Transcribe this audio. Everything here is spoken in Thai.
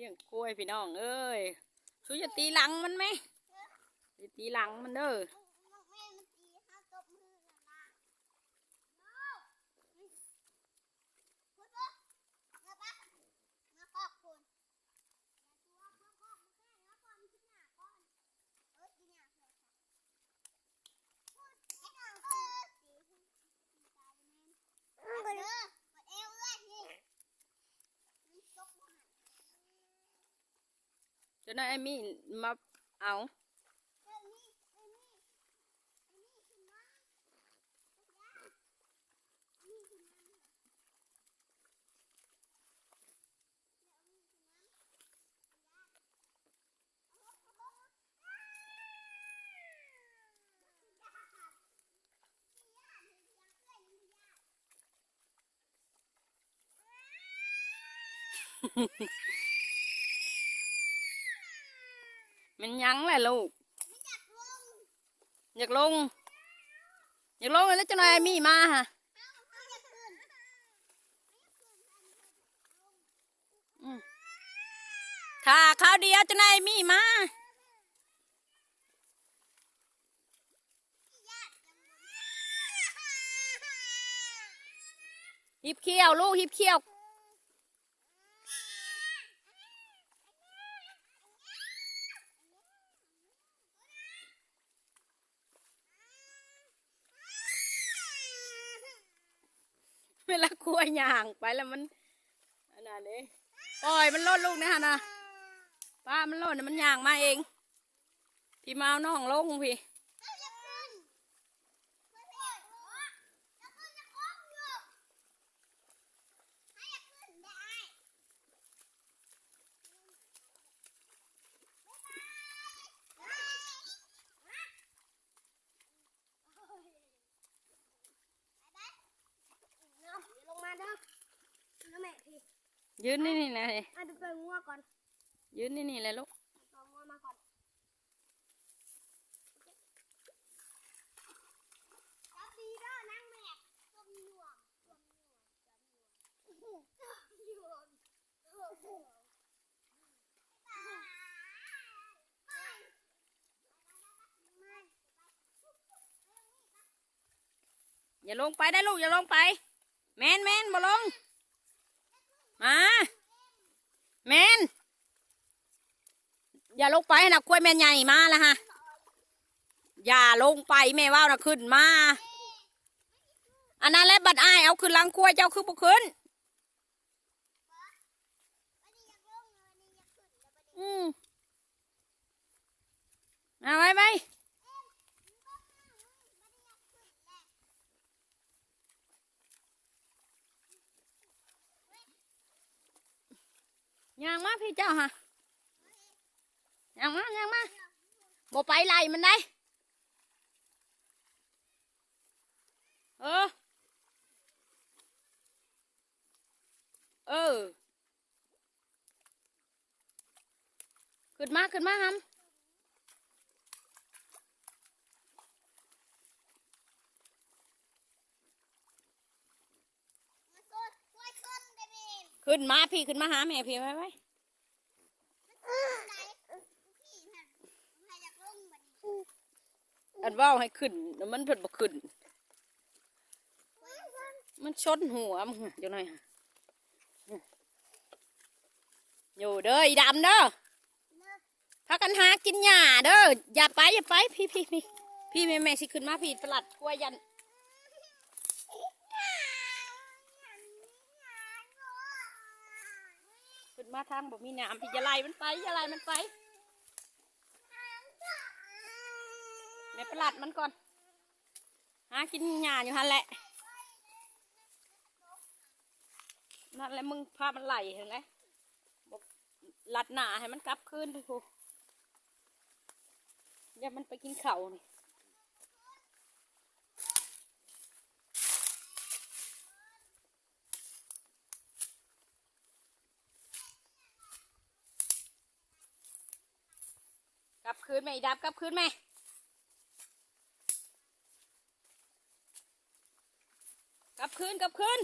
เลี้ยงกล้วยพี่น้องเอ้ยชูจะตีหลังมันไหมจะตีหลังมันเด้อ แม่มันตีห้าตบมือกันนะคุณปุ๊บเงาปั๊บเงาคอกคุณอย่าตัวคอกคอกมันแค่เงาก่อนมันขึ้นหน้าก่อนเออกินหน้าเถอะค่ะพูดไอ้น้องเออสีคุณตาเลยแม่นเออเปิดเอวเลยนี่มันซกมา จนไอ้มี่มาเอา เออนี่เออนี่เออนี่ขึ้น มานี่ขึ้นมามันยั้งแหละลูก อยากลง อยากลงแล้วจะนายไอ้มี่มาฮะอืมถ้าข้าวเดียวจะนายไอ้มี่มาหิบเขี้ยวลูกหิบเขี้ยว เวลากลัวย่างไปแล้วมันอันนั้นเองปล่อยมันลดลูกนะฮะนะป้ามันลดน่ะมันย่างมาเอง พี่มาเอาน้องลงพี่ลงมาเด้อน้าแม่พี่ ยืนนี่นี่แหละมาดูเป็นงัวก่อนยืนนี่นี่แหละลูกเอางัวมาก่อนจับดีเด้อนั่งแม่ต้มยวมต้มยวมต้มยวมต้มยวมต้มยวมอย่าลงไปได้ลูกอย่าลงไป แมนแมนบ่ลง มาแมนอย่าลงไปนะกล้วยแม่ใหญ่มาแล้วฮะอย่าลงไปแม่ว่าวนะขึ้นมา อันนั้นและบัดอ้ายเอาขึ้นลังกล้วยเจ้าคือบ่ขึ้นอืมเอาไว้ไว้ ยางมาพี่เจ้าฮะยางมายางมาบ่ไปไล่มันได้ เออ เออ ขึ้นมาขึ้นมาฮัม ขึ้นมาพี่ขึ้นมาหาแม่พี่ไว้ไว้อันว่าวให้ขึ้นแล้วมันเพิ่นบ่ขึ้น มันชนหัวมึงอะจังหน่อยฮะอยู่เด้ออีดำเด้อพากันหากินหญ้าเด้ออย่าไปอย่าไปพี่พี่พี่พี่แม่แม่สิขึ้นมาพี่ประหลัดกล้วยยัน นมาทางบ่มีน้ำพี่อย่าไล่มันไปอย่าไล่มันไปแม่ประหลัดมันก่อน หากินหญ้าอยู่หันแหละ นั่นแหละมึงพามันไหลเห็นไหมบอกหลัดหนาให้มันกลับคืนทุกคนอย่ามันไปกินเขานี่ ลับคืนไหมดับกลับคืนไหมกลับคืนกลับคืน